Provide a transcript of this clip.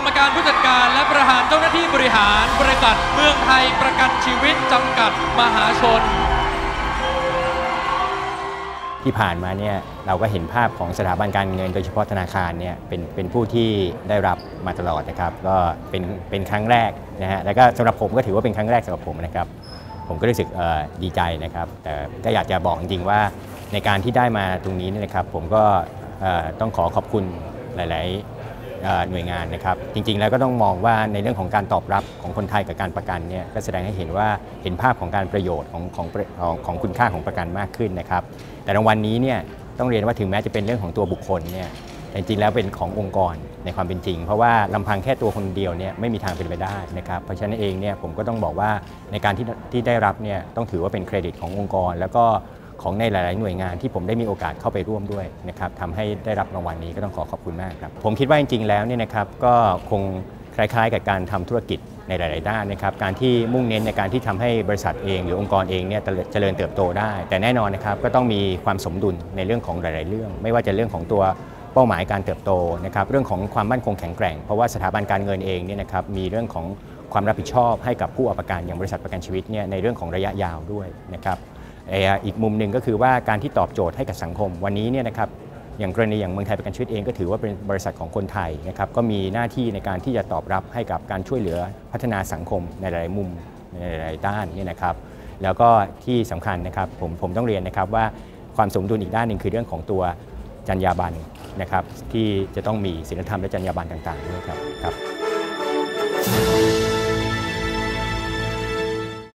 ซัมครับกรรมการผู้จัดการและประธานเจ้าหน้าที่บริหารบริษัทเมืองไทยประกันชีวิตจำกัดมหาชน ที่ผ่านมาเนี่ยเราก็เห็นภาพของสถาบันการเงิน โดยเฉพาะธนาคารเนี่ยเป็นเป็นผู้ที่ได้รับมาตลอดนะครับ ก็เป็นเป็นครั้งแรกนะฮะแล้วก็สำหรับผมก็ถือว่าเป็นครั้งแรกสำหรับผมนะครับ ผมก็รู้สึกดีใจนะครับ แต่ก็อยากจะบอกจริงๆว่าในการที่ได้มาตรงนี้นะครับ ผมก็ต้องขอขอบคุณหลาย ๆ หน่วยงานนะครับ จริง ๆ แล้วก็ต้องมองว่าในเรื่องของการตอบรับของคนไทยกับการประกันเนี่ยก็แสดงให้เห็นว่าเห็นภาพของการประโยชน์ของของของของคุณค่าของประกันมากขึ้นนะครับ แต่รางวัลนี้เนี่ยต้องเรียนว่าถึงแม้จะเป็นเรื่องของตัวบุคคลเนี่ยแต่จริงๆแล้วเป็นขององค์กรในความเป็นจริง เพราะว่าลำพังแค่ตัวคนเดียวเนี่ยไม่มีทางเป็นไปได้นะครับเพราะฉะนั้นเองเนี่ยผมก็ต้องบอกว่าในการที่ที่ได้รับเนี่ยต้องถือว่าเป็นเครดิตขององค์กร แล้วก็ ของในหลาย ๆ หน่วยงานที่ผมได้มีโอกาสเข้าไปร่วมด้วยนะครับทำให้ได้รับรางวัลนี้ก็ต้องขอขอบคุณมากครับ ผมคิดว่าจริง ๆ แล้วเนี่ยนะครับก็คงคล้าย ๆ กับการทำธุรกิจในหลาย ๆ ด้านนะครับ การที่มุ่งเน้นในการที่ทำให้บริษัทเอง หรือองค์กรเองเนี่ยเจริญเติบโตได้ แต่แน่นอนนะครับก็ต้องมีความสมดุลในเรื่องของหลาย ๆ เรื่อง ไม่ว่าจะเรื่องของตัวเป้าหมายการเติบโตนะครับเรื่องของความมั่นคงแข็งแกร่ง เพราะว่าสถาบันการเงินเองเนี่ยนะครับมีเรื่องของความรับผิดชอบให้กับผู้เอาประกันอย่างบริษัทประกันชีวิตเนี่ยในเรื่องของระยะยาวด้วยนะครับ อีกมุมหนึ่งก็คือว่าการที่ตอบโจทย์ให้กับสังคมวันนี้เนี่ยนะครับอย่างกรณีอย่างเมืองไทยประกันชีวิตเองก็ถือว่าเป็นบริษัทของคนไทยนะครับก็มีหน้าที่ในการที่จะตอบรับให้กับการช่วยเหลือพัฒนาสังคมในหลายมุมในหลายด้านเนี่ยนะครับ แล้วก็ที่สำคัญนะครับผมผมต้องเรียนนะครับว่าความสมดุลอีกด้านหนึ่งคือเรื่องของตัวจรรยาบรรณนะครับที่จะต้องมีศีลธรรมและจรรยาบรรณต่างๆด้วยครับครับ